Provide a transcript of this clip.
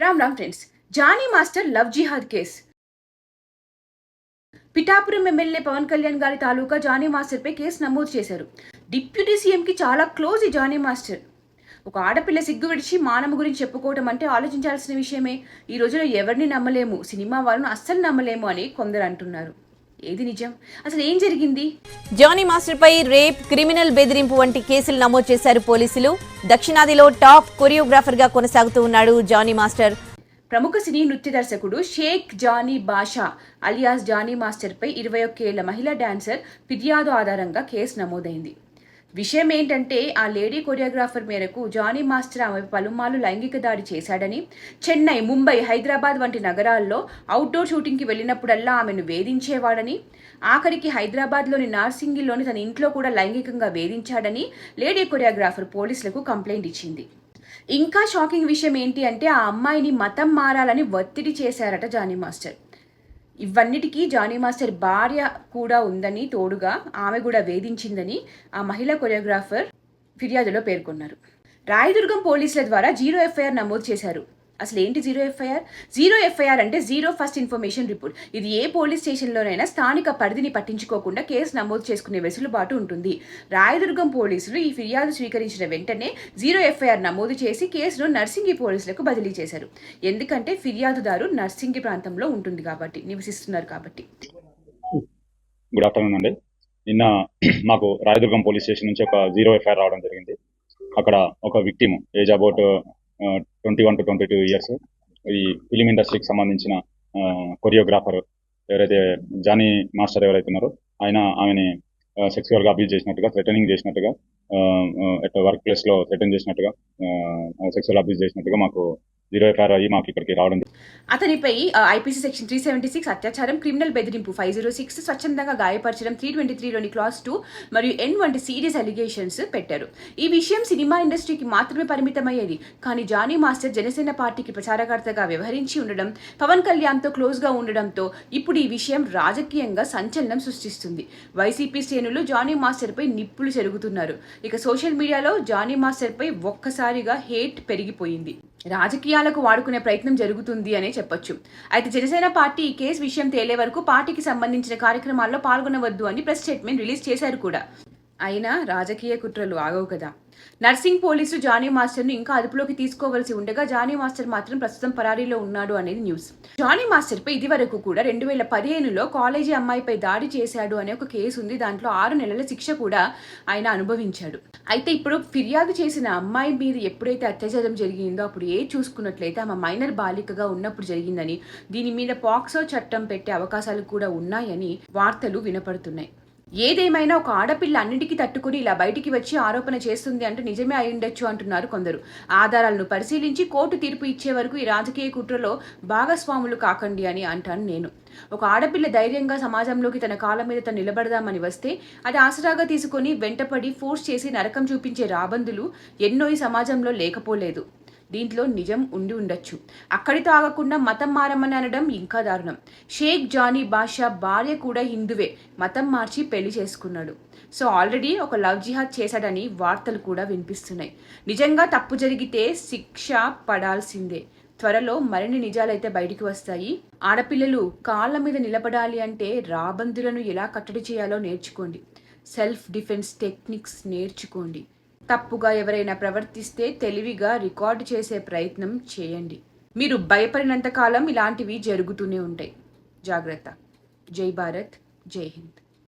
Ram Ram friends Jani master love jihad case. Pithapuram MLA Pawan Kalyan గారి తాలూకా Johnny మాస్టర్పై case నమోదు చేశారు. Deputy సీఎంకి చాలా క్లోజ్ ఈ జానీ మాస్టర్. ఒక ఆడపిల్ల సిగ్గు విడిచి మానవ గురించి చెప్పుకోవటం అంటే ఆలోచించాల్సిన విషయమే. ఈ రోజులో ఎవరిని నమ్మలేము సినిమా వాళ్ళను అస్సలు నమ్మలేము అని కొందరు అంటున్నారు. ఏది నిజం? అసలు ఏం జరిగింది? జానీ మాస్టర్ పై రేప్ క్రిమినల్ బెదిరింపు వంటి కేసులు నమోదు చేశారు పోలీసులు. దక్షిణాదిలో టాప్ కొరియోగ్రాఫర్గా కొనసాగుతూ ఉన్నాడు జానీ మాస్టర్. ప్రముఖ సినీ నృత్య దర్శకుడు Shaik Johnny Basha alias Johnny మాస్టర్పై ఇరవై ఒక్కేళ్ళ మహిళా డాన్సర్ ఫిర్యాదు ఆధారంగా కేసు నమోదైంది. విషయం ఏంటంటే ఆ లేడీ కొరియోగ్రాఫర్ మేరకు జానీ మాస్టర్ ఆమె పలుమార్లు లైంగిక దాడి చేశాడని చెన్నై ముంబై హైదరాబాద్ వంటి నగరాల్లో అవుట్డోర్ షూటింగ్కి వెళ్ళినప్పుడల్లా ఆమెను వేధించేవాడని ఆఖరికి హైదరాబాద్లోని నార్సింగిల్లోని తన ఇంట్లో కూడా లైంగికంగా వేధించాడని లేడీ కొరియోగ్రాఫర్ పోలీసులకు కంప్లైంట్ ఇచ్చింది. ఇంకా షాకింగ్ విషయం ఏంటి అంటే ఆ అమ్మాయిని మతం మారాలని ఒత్తిడి చేశారట జానీ మాస్టర్. ఇవన్నిటికీ జానీ మాస్టర్ భార్య కూడా ఉందని తోడుగా ఆమె కూడా వేధించిందని ఆ మహిళా కొరియోగ్రాఫర్ ఫిర్యాదులో పేర్కొన్నారు. రాయదుర్గం పోలీసుల ద్వారా జీరో ఎఫ్ఐఆర్ నమోదు చేశారు. అసలు ఏంటి జీరో ఎఫ్ఐఆర్? జీరో ఎఫ్ఐఆర్ అంటే జీరో ఫస్ట్ ఇన్ఫర్మేషన్ రిపోర్ట్. ఇది ఏ పోలీస్ స్టేషన్లోనైనా స్థానిక పరిధిని పట్టించుకోకుండా కేసు నమోదు చేసుకునే వెసులుబాటు ఉంటుంది. రాయదుర్గం పోలీసులు ఈ ఫిర్యాదు స్వీకరించిన వెంటనే జీరో ఎఫ్ఐఆర్ నమోదు చేసి కేసును నర్సింగి పోలీసులకు బదిలీ చేశారు. ఎందుకంటే ఫిర్యాదుదారు నర్సింగి ప్రాంతంలో ఉంటుంది కాబట్టి నివసిస్తున్నారు కాబట్టి. గుడ్ ఆఫ్టర్నూన్ అండి. నిన్న మాకు రాయదుర్గం పోలీస్ స్టేషన్ నుంచి ఒక జీరో ఎఫ్ఐఆర్ రావడం జరిగింది. అక్కడ ఒక victim age about twenty one to twenty two years ఈ ఫిలిం ఇండస్ట్రీకి సంబంధించిన కొరియోగ్రాఫర్ ఎవరైతే జానీ మాస్టర్ ఎవరైతే ఉన్నారో ఆయన ఆమెని సెక్సువల్గా అబ్యూజ్ చేసినట్టుగా థ్రెటనింగ్ చేసినట్టుగా ఎట్ వర్క్ ప్లేస్లో థ్రెటన్ చేసినట్టుగా సెక్సువల్ అబ్యూజ్ చేసినట్టుగా మాకు జీరో అయ్యి మాకు ఇక్కడికి రావడం అతనిపై IPC section three seventy six అత్యాచారం క్రిమినల్ బెదిరింపు ఫైవ్ జీరో సిక్స్ స్వచ్ఛందంగా గాయపరచడం త్రీ ట్వంటీ త్రీలోని క్లాస్ టూ మరియు ఎన్ వంటి సీరియస్ అలిగేషన్స్ పెట్టారు. ఈ విషయం సినిమా ఇండస్ట్రీకి మాత్రమే పరిమితమయ్యేది. కానీ జానీ మాస్టర్ జనసేన పార్టీకి ప్రచారకర్తగా వ్యవహరించి ఉండడం పవన్ కళ్యాణ్తో క్లోజ్గా ఉండడంతో ఇప్పుడు ఈ విషయం రాజకీయంగా సంచలనం సృష్టిస్తుంది. వైసీపీ శ్రేణులు జానీ మాస్టర్పై నిప్పులు చెరుగుతున్నారు. ఇక సోషల్ మీడియాలో జానీ మాస్టర్పై ఒక్కసారిగా హేట్ పెరిగిపోయింది. రాజకీయాలకు వాడుకునే ప్రయత్నం జరుగుతుంది అనే చెప్పొచ్చు. అయితే జనసేన పార్టీ ఈ కేసు విషయం తేలే వరకు పార్టీకి సంబంధించిన కార్యక్రమాల్లో పాల్గొనవద్దు అని ప్రెస్ స్టేట్మెంట్ రిలీజ్ చేశారు కూడా. అయినా రాజకీయ కుట్రలు ఆగవు కదా. నర్సింగ్ పోలీసులు జానీ మాస్టర్ను ఇంకా అదుపులోకి తీసుకోవాల్సి ఉండగా జానీ మాస్టర్ మాత్రం ప్రస్తుతం పరారీలో ఉన్నాడు అనేది న్యూస్. జానీ మాస్టర్పై ఇదివరకు కూడా రెండు వేల పదిహేనులో కాలేజీ అమ్మాయిపై దాడి చేశాడు అనే ఒక కేసు ఉంది. దాంట్లో ఆరు నెలల శిక్ష కూడా ఆయన అనుభవించాడు. అయితే ఇప్పుడు ఫిర్యాదు చేసిన అమ్మాయి మీద ఎప్పుడైతే అత్యాచారం జరిగిందో అప్పుడు ఏ చూసుకున్నట్లయితే ఆమె మైనర్ బాలికగా ఉన్నప్పుడు జరిగిందని దీని మీద పాక్సో చట్టం పెట్టే అవకాశాలు కూడా ఉన్నాయని వార్తలు వినపడుతున్నాయి. ఏదేమైనా ఒక ఆడపిల్ల అన్నింటికీ తట్టుకుని ఇలా బయటికి వచ్చి ఆరోపణ చేస్తుంది అంటే నిజమే అయ్యుండొచ్చు అంటున్నారు కొందరు. ఆధారాలను పరిశీలించి కోర్టు తీర్పు ఇచ్చే వరకు ఈ రాజకీయ కుట్రలో భాగస్వాములు కాకండి అని అంటాను నేను. ఒక ఆడపిల్ల ధైర్యంగా సమాజంలోకి తన కాళ్ళ మీద తను నిలబడదామని వస్తే అది ఆసరాగా తీసుకొని వెంటపడి ఫోర్స్ చేసి నరకం చూపించే రాబందులు ఎన్నో ఈ సమాజంలో లేకపోలేదు. దీంట్లో నిజం ఉండి ఉండొచ్చు. అక్కడితో ఆగకుండా మతం మారమని అనడం ఇంకా దారుణం. షేక్ జానీ బాషా భార్య కూడా హిందువే. మతం మార్చి పెళ్ళి చేసుకున్నాడు. సో ఆల్రెడీ ఒక లవ్ జిహాద్ చేశాడని వార్తలు కూడా వినిపిస్తున్నాయి. నిజంగా తప్పు జరిగితే శిక్ష పడాల్సిందే. త్వరలో మరిన్ని నిజాలైతే బయటికి వస్తాయి. ఆడపిల్లలు కాళ్ళ మీద నిలబడాలి అంటే రాబందులను ఎలా కట్టడి చేయాలో నేర్చుకోండి. సెల్ఫ్ డిఫెన్స్ టెక్నిక్స్ నేర్చుకోండి. తప్పుగా ఎవరైనా ప్రవర్తిస్తే తెలివిగా రికార్డు చేసే ప్రయత్నం చేయండి. మీరు భయపడినంత కాలం ఇలాంటివి జరుగుతూనే ఉంటాయి. జాగ్రత్త. జై భారత్. జై హింద్.